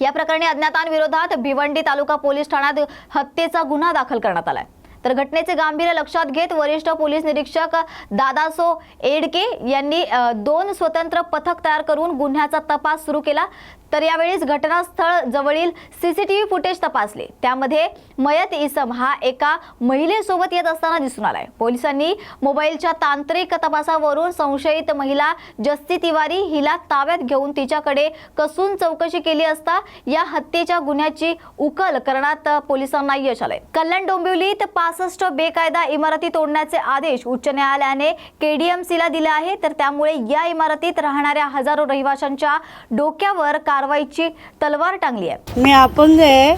या प्रकरणी अज्ञातांविरोधात भिवंडी तालुका पोलीस ठाण्यात हत्येचा गुन्हा दाखल करण्यात आलाय. तर घटनेचे गांभीर्य लक्षात घेत वरिष्ठ पोलीस निरीक्षक दादासो एडके यांनी दोन स्वतंत्र पथक तयार करून गुन्ह्याचा तपास सुरू केला. तर यावेळीच घटनास्थळ जवळील सीसीटीव्ही फुटेज तपासले. त्यामध्ये मयत इसम हा एका महिलेसोबत येत असताना दिसून आलाय. पोलिसांनी मोबाईलच्या तांत्रिक तपासावरून संशयित महिला जस्ती तिवारी हिला ताब्यात घेऊन तिच्याकडे कसून चौकशी केली असता या हत्येच्या गुन्ह्याची उकल करण्यात पोलिसांना यश आलंय. कल्याण डोंबिवलीत पासष्ट बेकायदा इमारती तोडण्याचे आदेश उच्च न्यायालयाने केडीएमसीला दिले आहे. तर त्यामुळे या इमारतीत राहणाऱ्या हजारो रहिवाशांच्या डोक्यावर कारवाईची तलवार टांगली आहे. मी अपंग आहे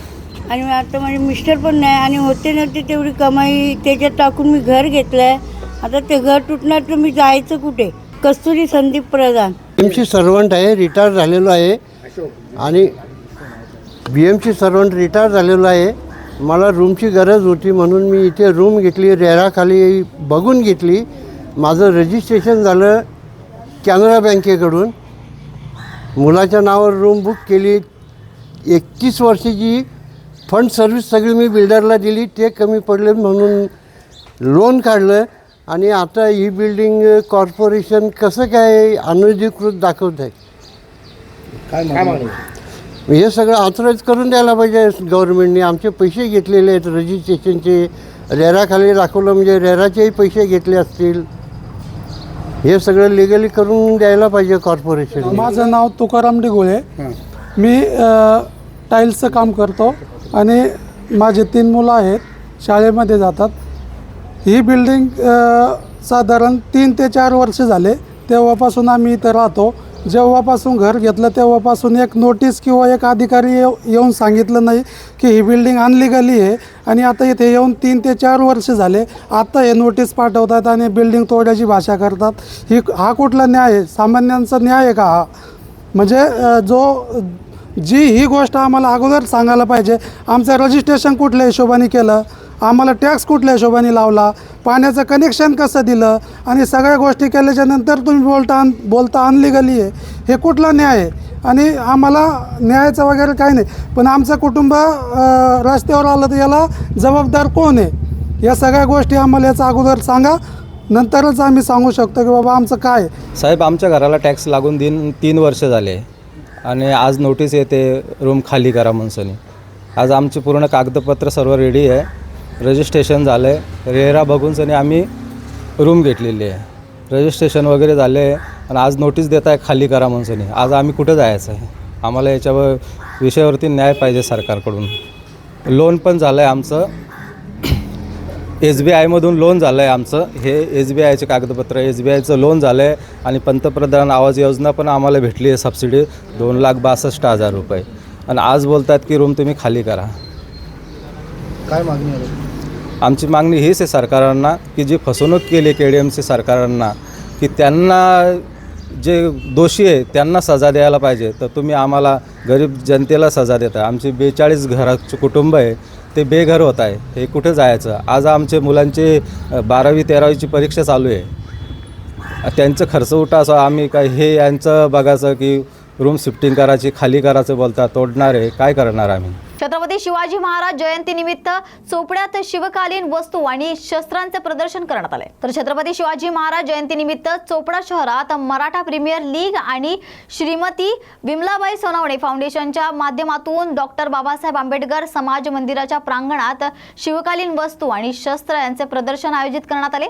आणि मी आता माझे मिस्टर पण नाही आणि होते नव्हते तेवढी कमाई त्याच्यात टाकून मी घर घेतलं आहे आता ते घर तुटणार तर मी जायचं कुठे? कस्तुरी संदीप प्रधान. बी एमची सर्वंट आहे रिटायर झालेलो आहे. आणि बी एमची सर्वंट रिटायर झालेलो आहे. मला रूमची गरज होती म्हणून मी इथे रूम घेतली रेराखाली बघून घेतली. माझं रजिस्ट्रेशन झालं कॅनरा बँकेकडून. मुलाच्या नावावर रूम बुक केली. एकतीस वर्षाची फंड सर्व्हिस सगळी मी बिल्डरला दिली. ते कमी पडले म्हणून लोन काढलं. आणि आता ही बिल्डिंग कॉर्पोरेशन कसं काय अनधिकृत दाखवत आहे? हे सगळं ऑथराईज करून द्यायला पाहिजे गव्हर्नमेंटने आमचे पैसे घेतलेले आहेत. रजिस्ट्रेशनचे रेराखाली दाखवलं म्हणजे रेराचेही पैसे घेतले असतील. हे सगळं लिगली करून द्यायला पाहिजे कॉर्पोरेशन माझं नाव तुकाराम डिगोळे. मी टाईल्सचं काम करतो आणि माझे तीन मुलं आहेत शाळेमध्ये जातात. ही बिल्डिंग साधारण तीन ते चार वर्ष झाले. तेव्हापासून आम्ही इथं राहतो. जेव्हापासून घर घेतलं तेव्हापासून एक नोटीस किंवा एक अधिकारी येऊ येऊन सांगितलं नाही की ही बिल्डिंग अनलिगली आहे. आणि आता इथे येऊन तीन ते चार वर्ष झाले आता हे नोटीस पाठवतात आणि बिल्डिंग तोड्याची भाषा करतात. ही हा कुठला न्याय आहे? सामान्यांचा न्याय आहे का हा? म्हणजे जो जी ही गोष्ट आम्हाला अगोदर सांगायला पाहिजे आमचं रजिस्ट्रेशन कुठल्या हिशोबाने केलं? आम्हाला टॅक्स कुठल्या हिशोबाने लावला? पाण्याचं कनेक्शन कसं दिलं? आणि सगळ्या गोष्टी केल्याच्यानंतर तुम्ही बोलता आण बोलता अनलिगली आहे. हे कुठला न्याय आहे? आणि आम्हाला न्यायाचं वगैरे काही नाही. पण आमचं कुटुंब रस्त्यावर आलं तर याला जबाबदार कोण आहे? या सगळ्या गोष्टी आम्हाला याचा अगोदर सांगा. नंतरच आम्ही सांगू शकतो की बाबा आमचं काय आहे. साहेब आमच्या घराला टॅक्स लागून दिन तीन वर्ष झाले. आणि आज नोटीस येते रूम खाली करा म्हणसनी आज आमची पूर्ण कागदपत्र सर्व रेडी आहे. रजिस्ट्रेशन झालं आहे रेरा बघूनसनी आम्ही रूम घेतलेली आहे. रजिस्ट्रेशन वगैरे झाले आहे आणि आज नोटीस देत आहे खाली करा म्हणून आज आम्ही कुठं जायचं आहे? आम्हाला याच्यावर विषयावरती न्याय पाहिजे सरकारकडून. लोन पण झालं आहे आमचं. एस बी आयमधून लोन झालं आहे आमचं. हे एस बी आयचे कागदपत्र एस बी आयचं लोन झालं आहे आणि पंतप्रधान आवाज योजना पण आम्हाला भेटली आहे सबसिडी. दोन लाख बासष्ट हजार रुपये. आणि आज बोलतात की रूम तुम्ही खाली करा. काय मागणी आहे? आमची मागणी हीच आहे सरकारांना की जी फसवणूक केली के डी एम सी सरकारांना की त्यांना जे दोषी आहे त्यांना सजा द्यायला पाहिजे. तर तुम्ही आम्हाला गरीब जनतेला सजा देता आमची बेचाळीस घराचे कुटुंब आहे ते बेघर होत आहे. हे कुठे जायचं? आज आमचे मुलांचे बारावी तेरावीची परीक्षा चालू आहे. त्यांचं खर्च उठा असं आम्ही काय हे यांचं बघायचं की रूम शिफ्टिंग करायची खाली करायचं बोलता तोडणार आहे. काय करणार आम्ही? छत्रपती शिवाजी महाराज जयंती निमित्त चोपड्यात शिवकालीन वस्तू आणि शस्त्रांचे प्रदर्शन करण्यात आले. तर छत्रपती शिवाजी महाराज जयंती निमित्त चोपडा शहरात मराठा प्रीमियर लीग आणि श्रीमती विमलाबाई सोनवणे फाउंडेशनच्या माध्यमातून डॉक्टर बाबासाहेब आंबेडकर समाज मंदिराच्या प्रांगणात शिवकालीन वस्तू आणि शस्त्र यांचे प्रदर्शन आयोजित करण्यात आले.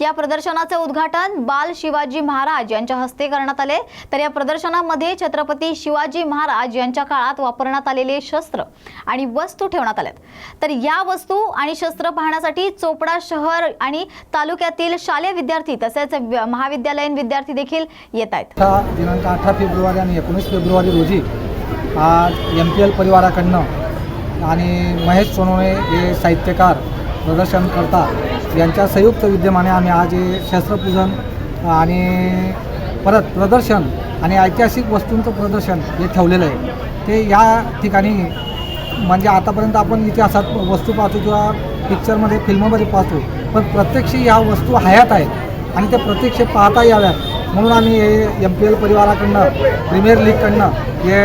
या प्रदर्शनाचे उद्घाटन बाल शिवाजी महाराज यांच्या हस्ते करण्यात आले. तर या प्रदर्शनामध्ये छत्रपती शिवाजी महाराज यांच्या काळात वापरण्यात आलेले शस्त्र आणि वस्तू ठेवण्यात आल्यात. तर या वस्तू आणि शस्त्र पाहण्यासाठी चोपडा शहर आणि तालुक्यातील शालेय विद्यार्थी तसेच महाविद्यालयीन विद्यार्थी देखील येत आहेत. दिनांक अठरा फेब्रुवारी आणि एकोणीस फेब्रुवारी रोजी आज एम पी एल परिवाराकडनं आणि महेश सोनवणे हे साहित्यकार प्रदर्शनकर्ता यांच्या संयुक्त विद्यमाने आम्ही आज हे शस्त्रपूजन आणि परत प्रदर्शन आणि ऐतिहासिक वस्तूंचं प्रदर्शन हे ठेवलेलं आहे. ते या ठिकाणी म्हणजे आतापर्यंत आपण इतिहासात वस्तू पाहतो किंवा पिक्चरमध्ये फिल्ममध्ये पाहतो. पण प्रत्यक्ष ह्या वस्तू हयात आहेत आणि त्या प्रत्यक्ष पाहता याव्यात. म्हणून आम्ही हे एम पी एल परिवाराकडनं प्रीमियर लीगकडनं हे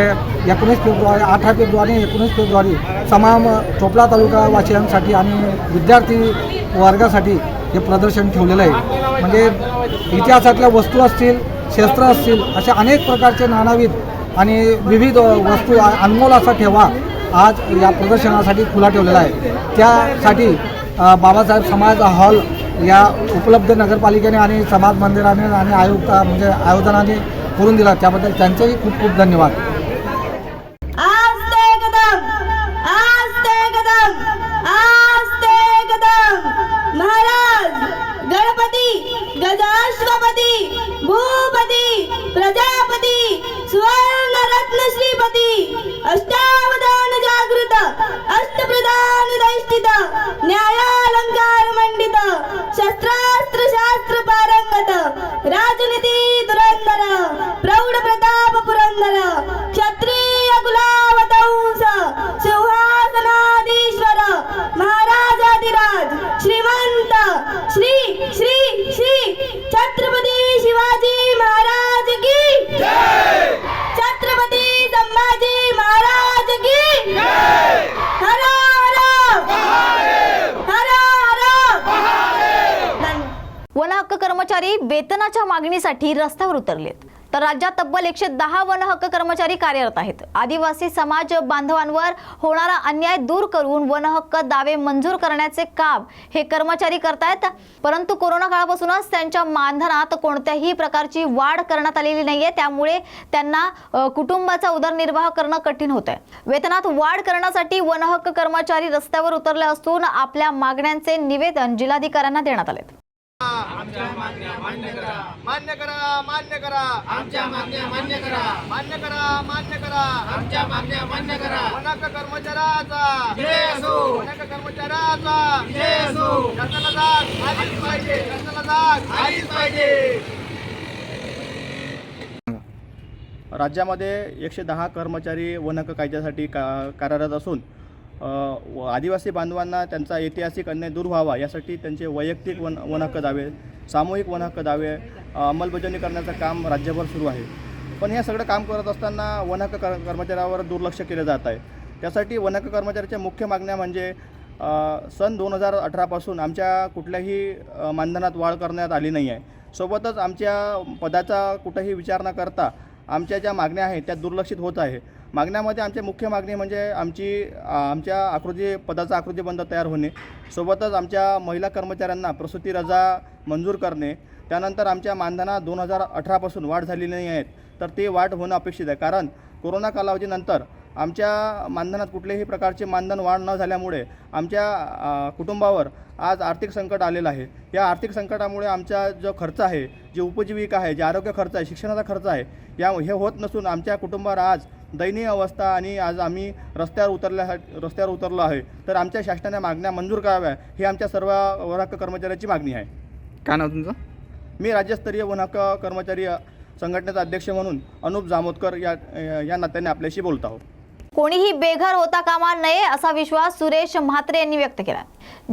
एकोणीस फेब्रुवारी अठरा फेब्रुवारी एकोणीस फेब्रुवारी तमाम चोपडा तालुका वासियांसाठी आणि विद्यार्थी वर्गासाठी हे प्रदर्शन ठेवलेलं आहे. म्हणजे इतिहासातल्या वस्तू असतील शस्त्र असतील अशा अनेक प्रकारचे नानाविध आणि विविध वस्तू अनमोल असा ठेवा आज या प्रदर्शनासाठी खुला ठेवलेला आहे. त्यासाठी बाबासाहेब समाज हॉल या उपलब्ध नगरपालिकेने आणि समाज मंदिराने आणि आयुक्त म्हणजे आयोजनाने करून दिला. त्याबद्दल त्यांचेही खूप खूप धन्यवाद. की छत्रपती शिवाजी महाराज की. छत्रपती संभाजी महाराज की. हर हर हर हर. वन हक्क कर्मचारी वेतनाच्या मागणीसाठी रस्त्यावर उतरलेत. तर राज्यात तब्बल एकशे दहा वन हक्क कर्मचारी कार्यरत आहेत. आदिवासी समाज बांधवांवर होणारा अन्याय दूर करून वन हक्क दावे मंजूर करण्याचे काम हे कर्मचारी करतायत. परंतु कोरोना काळापासूनच त्यांच्या मानधनात कोणत्याही प्रकारची वाढ करण्यात आलेली नाहीये. त्यामुळे त्यांना कुटुंबाचा उदरनिर्वाह करणं कठीण होत आहे वेतनात वाढ करण्यासाठी वन हक्क कर्मचारी रस्त्यावर उतरले असून आपल्या मागण्यांचे निवेदन जिल्हाधिकाऱ्यांना देण्यात आले मान्य करा. मान्य करा आमच्या मागण्या मान्य करा. मान्य करा मान्य करा. आमच्या मागण्या मान्य करा. वनाक कर्मचाऱ्याचा. जय असो. वनाक कर्मचाऱ्याचा. जय असो. शासनाला जाग आलीच पाहिजे. शासनाला जाग आलीच पाहिजे. राज्यामध्ये एकशे दहा कर्मचारी वनहक्क कायद्यासाठी का कार्यरत असून आदिवासी बांधवांना त्यांचा ऐतिहासिक अन्याय दूर व्हावा यासाठी त्यांचे वैयक्तिक वन वनहक्क दावे सामूहिक वनहक्क दावे अंमलबजावणी करण्याचं काम राज्यभर सुरू आहे. पण हे सगळं काम करत असताना वनहक्क कर कर्मचाऱ्यावर दुर्लक्ष केलं जात आहे. त्यासाठी वनहक्क कर्मचाऱ्याच्या मुख्य मागण्या म्हणजे सन दोन हजार अठरापासून आमच्या कुठल्याही मानधनात वाढ करण्यात आली नाही आहे. सोबतच आमच्या पदाचा कुठंही विचार न करता आमच्या ज्या मागण्या आहेत त्या दुर्लक्षित होत आहे. मागण्यामध्ये आमच्या मुख्य मागणी म्हणजे आमची आमच्या आकृती पदाचा आकृतीबंध तयार होणे. सोबतच आमच्या महिला कर्मचाऱ्यांना प्रसूती रजा मंजूर करणे. त्यानंतर आमच्या मानधनात दोन हजार अठरापासून वाढ झालेली नाही आहेत तर ते वाढ होणं अपेक्षित आहे. कारण कोरोना कालावधीनंतर आमच्या मानधनात कुठल्याही प्रकारचे मानधन वाढ न झाल्यामुळे आमच्या कुटुंबावर आज आर्थिक संकट आलेलं आहे. या आर्थिक संकटामुळे आमचा जो खर्च आहे जे उपजीविका आहे जे आरोग्य खर्च आहे शिक्षणाचा खर्च आहे या हे होत नसून आमच्या कुटुंबावर आज दयनीय अवस्था आणि आज आम्ही रस्त्यावर उतरल्यासाठी रस्त्यावर उतरलो आहे. तर आमच्या शासनाने मागण्या मंजूर कराव्या ही आमच्या सर्व वनहक्क कर्मचाऱ्याची मागणी आहे. काय नाव तुमचं? मी राज्यस्तरीय वनहक्क कर्मचारी संघटनेचा अध्यक्ष म्हणून अनुप जामोदकर या या नात्याने आपल्याशी बोलत आहोत. कोणीही बेघर होता कामा नये असा विश्वास सुरेश म्हात्रे यांनी व्यक्त केला.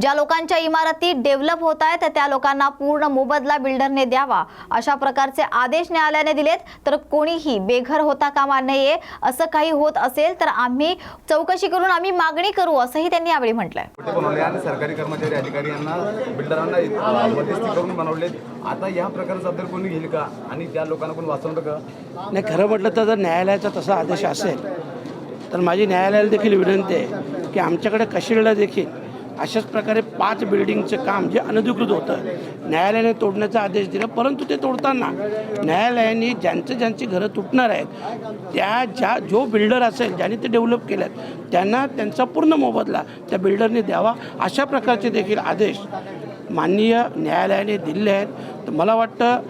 ज्या लोकांच्या इमारती डेव्हलप होत आहेत त्या लोकांना पूर्ण मोबदला बिल्डरने द्यावा अशा प्रकारचे आदेश न्यायालयाने दिलेत. तर कोणीही बेघर होता कामा नये असं काही होत असेल तर आम्ही चौकशी करून आम्ही मागणी करू असंही त्यांनी यावेळी म्हटलंय. सरकारी कर्मचारी अधिकारी यांना बिल्डरांना बनवले आता या प्रकारचा जबाबदारी कोणी घेईल का? आणि त्या लोकांना कोण वाचवलं का? नाही खरं म्हटलं तर जर न्यायालयाचा तसा आदेश असेल तर माझी न्यायालयाला देखील विनंती आहे की आमच्याकडे कशिरला देखील अशाच प्रकारे पाच बिल्डिंगचं काम जे अनधिकृत होतं न्यायालयाने तोडण्याचा आदेश दिला परंतु ते तोडताना न्यायालयाने ज्यांचं ज्यांची घरं तुटणार आहेत त्या ज्या जो बिल्डर असेल ज्यांनी ते डेव्हलप केल्यात त्यांना त्यांचा पूर्ण मोबदला त्या बिल्डरने द्यावा अशा प्रकारचे देखील आदेश माननीय न्यायालयाने दिले आहेत. तर मला वाटतं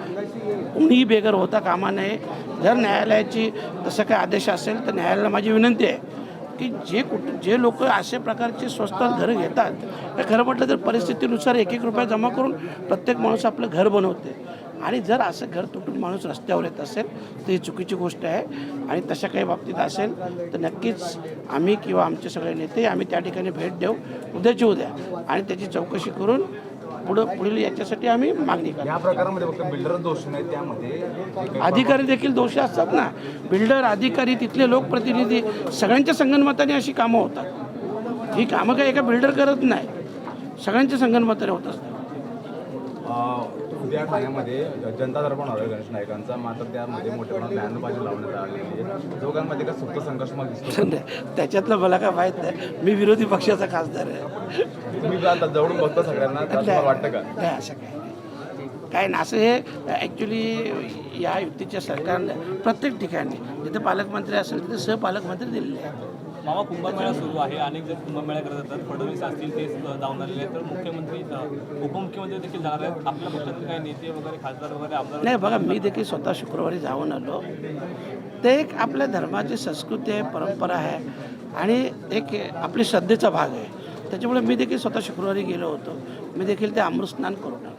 कोणीही बेघर होता कामा नये. जर न्यायालयाची तसं काही आदेश असेल तर न्यायालयाला माझी विनंती आहे की जे कुठ जे लोक असे प्रकारचे स्वस्त घरं घेतात तर खरं म्हटलं तर परिस्थितीनुसार एक एक रुपया जमा करून प्रत्येक माणूस आपलं घर बनवते. आणि जर असं घर तुटून माणूस रस्त्यावर येत असेल तर ही चुकीची गोष्ट आहे. आणि तशा काही बाबतीत असेल तर नक्कीच आम्ही किंवा आमचे सगळे नेते आम्ही त्या ठिकाणी भेट देऊ. उद्याची उद्या. आणि त्याची चौकशी करून पुढं पुढील याच्यासाठी आम्ही मागणी करतो. या प्रकारामध्ये फक्त बिल्डर दोष नाही त्यामध्ये जे काही अधिकारी देखील दोषी असतात ना. बिल्डर अधिकारी तिथले लोकप्रतिनिधी सगळ्यांच्या संगनमताने अशी कामं होतात. ही कामं काय एका बिल्डर करत नाही. सगळ्यांच्या संगनमताने होत असतात. उद्या ठाण्यामध्ये जनता दर्पण होणार गणेश नाईकांचा. मात्र त्यामध्ये मोठ्या प्रमाणात बॅनरबाजी लावण्यात आलेली आहे. दोघांमध्ये का सुप्त संघर्ष मला दिसतो त्याच्यातलं मला काय माहीत नाही. मी विरोधी पक्षाचा खासदार आहे. तुम्ही आता जवळून बघता सगळ्यांना तुम्हाला वाटतं का? नाही असं नाही. काय ना असं हे ॲक्च्युली या युतीच्या सरकारने प्रत्येक ठिकाणी जिथे पालकमंत्री असेल तिथे सहपालकमंत्री दिलेले आहेत. मामा कुंभमेळा सुरू आहे. अनेक जण कुंभमेळा करत जातात. फडणवीस असतील ते जाऊन आलेले आहेत. तर मुख्यमंत्री उपमुख्यमंत्री देखील जाणार आहेत. आपल्या पक्षातील काही नेते वगैरे खासदार वगैरे आमदार नाही बघा मी देखील स्वतः शुक्रवारी जाऊन आलो. ते एक आपल्या धर्माची संस्कृती आहे परंपरा आहे आणि एक आपली श्रद्धेचा भाग आहे. त्याच्यामुळे मी देखील स्वतः शुक्रवारी गेलो होतो. मी देखील ते अमृत स्नान करून आलो.